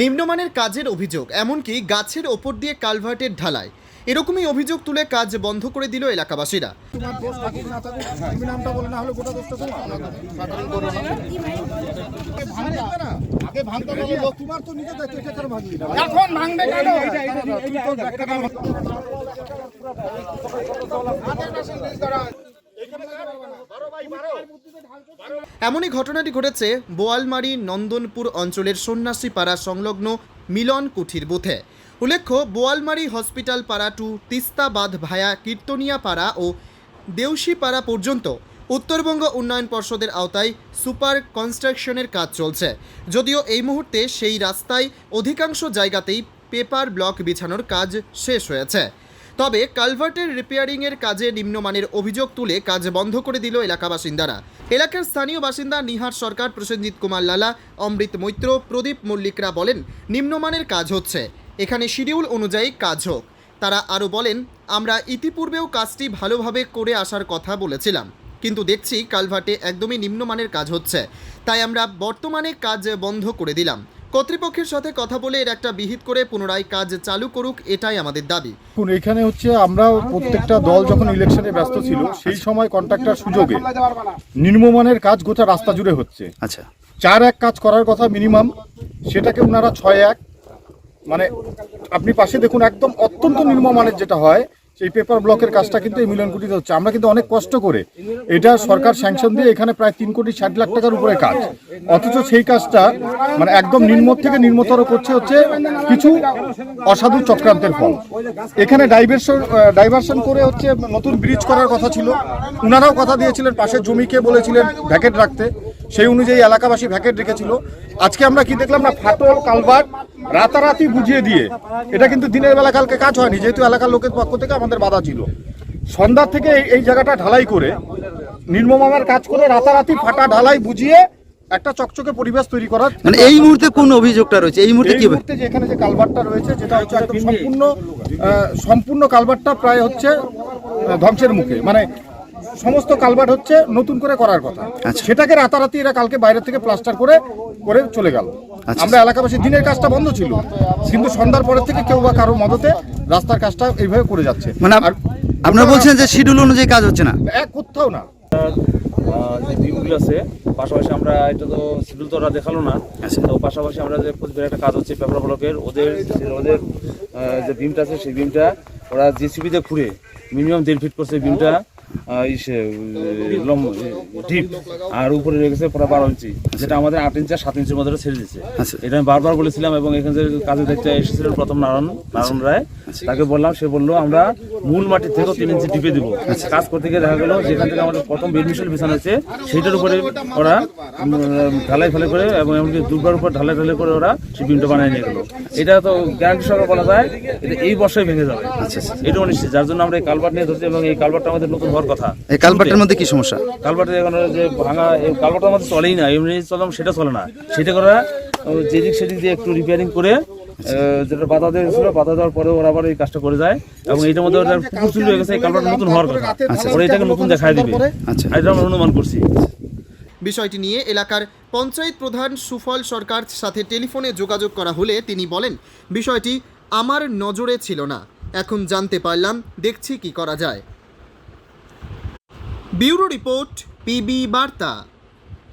নিম্নমানের কাজের অভিযোগ এমনকি গাছের ওপর দিয়ে কালভার্টের ঢালাই এরকমই অভিযোগ তুলে কাজ বন্ধ করে দিল এলাকাবাসীরা তোমার না থাকুক তুমি নামটা বলে না হলে গোটা দোষটা তোমার ভাঙবে না। আগে ভাঙতে হবে লোক, তোমার তো নিজে দায়িত্ব, এটা কেন ভাঙলি না? এখন ভাঙবে কেন? তুই তো একটা কাম- এমনই ঘটনাটি ঘটেছে বোয়ালমারি নন্দনপুর অঞ্চলের সন্ন্যাসী পাড়া সংলগ্ন মিলন কুঠির বুথে। উল্লেখ্য বোয়ালমারি হসপিটাল পাড়া টু তিস্তাবাদ ভায়া কীর্তনিয়া পাড়া ও দেউশি পাড়া পর্যন্ত উত্তরবঙ্গ উন্নয়ন পর্ষদের আওতায় সুপার কনস্ট্রাকশনের কাজ চলছে। যদিও এই মুহূর্তে সেই রাস্তায় অধিকাংশ জায়গাতেই পেপার ব্লক বিছানোর কাজ শেষ হয়েছে। তবে কালভার্টের রিপেয়ারিংয়ের কাজে নিম্নমানের অভিযোগ তুলে কাজ বন্ধ করে দিল এলাকা বাসিন্দারা। এলাকার স্থানীয় বাসিন্দা নিহার সরকার, প্রসেনজিৎ কুমার লালা, অমৃত মৈত্র, প্রদীপ মল্লিকরা বলেন, নিম্নমানের কাজ হচ্ছে। এখানে শিডিউল অনুযায়ী কাজ হোক। তারা আরও বলেন, আমরা ইতিপূর্বেও কাজটি ভালোভাবে করে আসার কথা বলেছিলাম। কিন্তু দেখছি কালভার্টে একদমই নিম্নমানের কাজ হচ্ছে। তাই আমরা বর্তমানে কাজ বন্ধ করে দিলাম। কর্তৃপক্ষের সাথে কথা বলে এর একটা বিহিত করে পুনরায় কাজ চালু করুক এটাই আমাদের দাবি। এখানে হচ্ছে আমরা প্রত্যেকটা দল যখন ইলেকশনে ব্যস্ত ছিল সেই সময় কন্ট্রাক্টর সুযোগে নিম্নমানের কাজ গোটা রাস্তা জুড়ে হচ্ছে। আচ্ছা। চার এক কাজ করার কথা মিনিমাম সেটাকে ওনারা ছয় এক মানে আপনি পাশে দেখুন একদম অত্যন্ত নিম্নমানের যেটা হয় সেই পেপার ব্লকের কাজটা কিন্তু এই মিলনকুটিতে হচ্ছে। আমরা কিন্তু অনেক কষ্ট করে এটা সরকার স্যাংশন দিয়ে এখানে প্রায় তিন কোটি ষাট লাখ টাকার উপরে কাজ। অথচ সেই কাজটা মানে একদম নিম্ন থেকে নিম্নতর করছে হচ্ছে কিছু অসাধু চক্রান্তের ফল। এখানে ডাইভারশন ডাইভারশন করে হচ্ছে নতুন ব্রিজ করার কথা ছিল। উনারাও কথা দিয়েছিলেন পাশের জমিকে বলেছিলেন ভ্যাকেট রাখতে। সেই অনুযায়ী এলাকাবাসী ভ্যাকেট রেখেছিল। আজকে আমরা কি দেখলাম না ফাটল কালভার্ট রাতারাতি বুঝিয়ে দিয়ে এটা কিন্তু দিনের বেলা কালকে কাজ হয়নি যেহেতু এলাকার লোকের পক্ষ থেকে আমাদের বাধা ছিল। সন্ধ্যার থেকে এই- জায়গাটা ঢালাই করে নির্মমামার কাজ করে রাতারাতি ফাটা ঢালাই বুঝিয়ে একটা চকচকে পরিবেশ তৈরি করার মানে এই মুহূর্তে কোন অভিযোগটা রয়েছে? এই মুহূর্তে কি মুহূর্তে যে এখানে যে কালভারটা রয়েছে যেটা হচ্ছে একদম সম্পূর্ণ সম্পূর্ণ কালভারটা প্রায় হচ্ছে ধ্বংসের মুখে। মানে সমস্ত কালভার্ট হচ্ছে নতুন করে করার কথা। আচ্ছা। সেটাকে রাতারাতি এরা কালকে বাইরে থেকে প্লাস্টার করে করে চলে গেল। আচ্ছা। আমরা এলাকাবাসী দিনের কাজটা বন্ধ ছিল। কিন্তু সন্ধ্যার পরের থেকে কেউ বা কারও মদতে রাস্তার কাজটা এইভাবে করে যাচ্ছে। মানে আপনারা বলছেন যে শিডিউল অনুযায়ী কাজ হচ্ছে না? এক কোথাও না। যে বিমগুলো আছে পাশাপাশি আমরা এটা তো শিডিউল তো ওরা দেখাল না। আচ্ছা। তো পাশাপাশি আমরা যে প্রতিদিন একটা কাজ হচ্ছে পেপার ব্লকের ওদের ওদের যে বিমটা আছে সেই বিমটা ওরা জিসিবি দিয়ে খুঁড়ে মিনিমাম দেড় ফিট করছে বিমটা ডিপ আর উপরে রয়ে প্রায় বারো ইঞ্চি যেটা আমাদের আট ইঞ্চি আর সাত ইঞ্চির মধ্যে ছেড়ে দিচ্ছে আচ্ছা। এটা আমি বারবার বলেছিলাম এবং এখানে যে কাজে দেখতে এসেছিলেন প্রথম নারায়ণ নারায়ণ রায়। তাকে বললাম সে বলল আমরা মূল মাটির থেকেও তিন ইঞ্চি টিপে দিব। কাজ করতে গিয়ে দেখা গেলো যেখান থেকে আমাদের প্রথম বেডমিশন বিছানো হয়েছে সেইটার উপরে ওরা ঢালাই ফালাই করে এবং এমনকি দুর্বার উপর ঢালাই ঢালাই করে ওরা বিমটা বানিয়ে নিয়ে গেলো। এটা তো গ্যারান্টি সহকারে বলা যায় এটা এই বর্ষায় ভেঙে যাবে। এটা অনিশ্চিত যার জন্য আমরা এই কালভার্ট নিয়ে ধরছি এবং এই কালভার্টটা আমাদের নতুন হওয়ার কথা। এই কালভার্টের মধ্যে কি সমস্যা? কালভার্টের এখন যে ভাঙা এই কালভার্টটা আমাদের চলেই না এমনি চললাম সেটা চলে না। সেটা করা যেদিক সেদিক দিয়ে একটু রিপেয়ারিং করে যেটা বাধা দিয়েছিল বাধা দেওয়ার পরে ওরা আবার এই কাজটা করে যায়। এবং এইটার মধ্যে ওটা পুকুর চুরি হয়ে গেছে এই কালভার্ট নতুন হওয়ার কথা। ওরা এটাকে নতুন দেখায় দিবে। আচ্ছা। এটা আমরা অনুমান করছি। বিষয়টি নিয়ে এলাকার পঞ্চায়েত প্রধান সুফল সরকার সাথে টেলিফোনে যোগাযোগ করা হলে তিনি বলেন বিষয়টি আমার নজরে ছিল না। এখন জানতে পারলাম দেখছি কি করা যায়। ব্যুরো রিপোর্ট পিবি বার্তা।